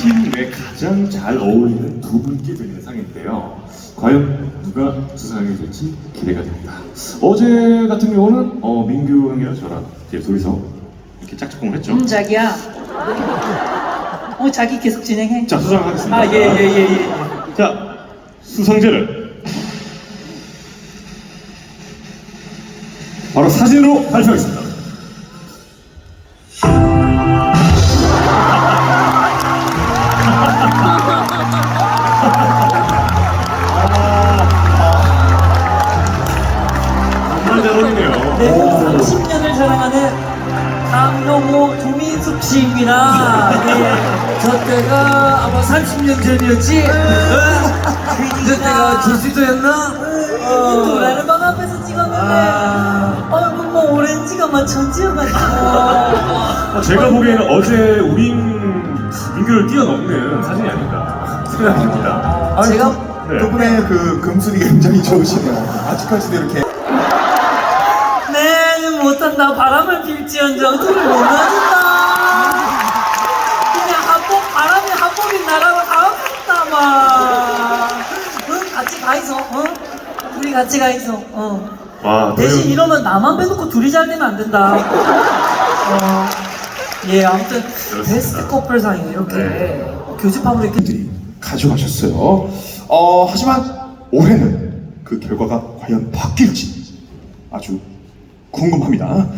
팀내 가장 잘 어울리는 두 분께 드리는 상인데요. 과연 누가 수상하게 될지 기대가 됩니다. 어제 같은 경우는 어, 민규 형이랑 저랑 이제 둘이서 이렇게 짝짝꿍을 했죠. 음, 자기야. 어, 자기 계속 진행해. 자, 수상하겠습니다. 아, 예, 예, 예, 예. 자, 수상자를 바로 사진으로 발표하겠습니다. 30년을 자랑하는 강용호 조민숙 씨입니다. 네, 저 때가 아마 30년 전이었지? 그 때가 조시도였나? 도라를 방 앞에서 찍었는데 얼굴 뭐 오렌지가 막 천지여가지고 어, 제가 보기에는 어제 우린 민규를 뛰어넘는 사진이 아닌가 생각합니다. 아니, 제가 네. 두 분의 그 금술이 굉장히 좋으시네요. 아직까지도 이렇게 못한다 바람을 필지언정 둘을 못 놔준다 그냥 한복 바람이 한복이 날아가 가겠다 막 응? 같이 가 있어 어? 둘이 같이 가 있어 어. 와, 대신 도현- 이러면 나만 빼놓고 둘이 잘 되면 안 된다 어. 예 아무튼 베스트 커플상이 이렇게 네. 교집합으로 이렇게 분들이 가져가셨어요. 어, 하지만 올해는 그 결과가 과연 바뀔지 아주 궁금합니다.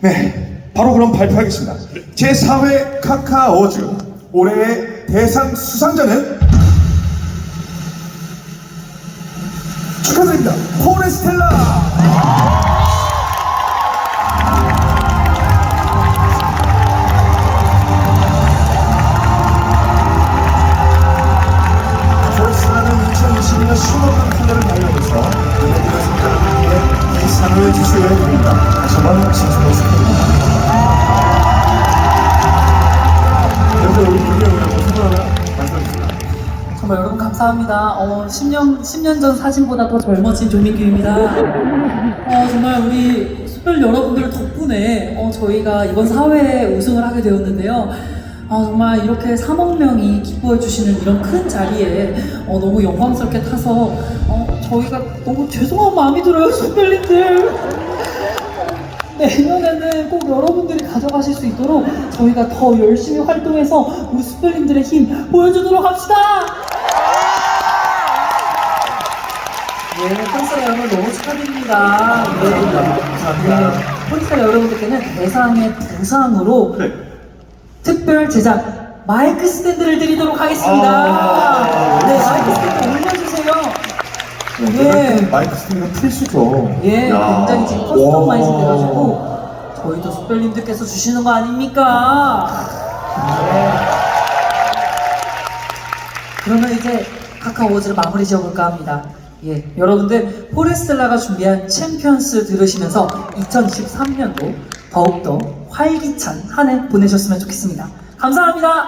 네, 바로 그럼 발표하겠습니다. 제4회 카카 어워즈 올해의 대상 수상자는 축하드립니다. 포레스텔라! 이 상을 주시려 합니다. 다시 한번 진심으로 축하드립니다. 그래서 우리 하나 말씀해주세요. 정말 여러분 감사합니다. 어, 10년, 10년 전 사진보다 더 젊어진 조민규입니다. 어, 정말 우리 수별 여러분들 덕분에 어, 저희가 이번 사회에 우승을 하게 되었는데요. 아, 정말 이렇게 3억 명이 기뻐해 주시는 이런 큰 자리에 어, 너무 영광스럽게 타서 어, 저희가 너무 죄송한 마음이 들어요, 수별님들. 내년에는 꼭 여러분들이 가져가실 수 있도록 저희가 더 열심히 활동해서 우리 수별님들의 힘 보여주도록 합시다! 예, 콘서트 여러분 너무 축하드립니다. 예, 감사합니다. 네, 콘서트 여러분들께는 대상의 부상으로 네. 특별 제작 마이크 스탠드를 드리도록 하겠습니다. 아, 네, 마이크 스탠드 올려주세요. 네. 예. 마이크 스팅은 필수죠. 예, 야. 굉장히 지금 커스터마이즈 돼가지고 저희도 숙별님들께서 주시는 거 아닙니까? 네. 그러면 이제 카카오즈를 마무리 지어볼까 합니다. 예, 여러분들 포레스텔라가 준비한 챔피언스 들으시면서 2023년도 더욱더 활기찬 한 해 보내셨으면 좋겠습니다. 감사합니다.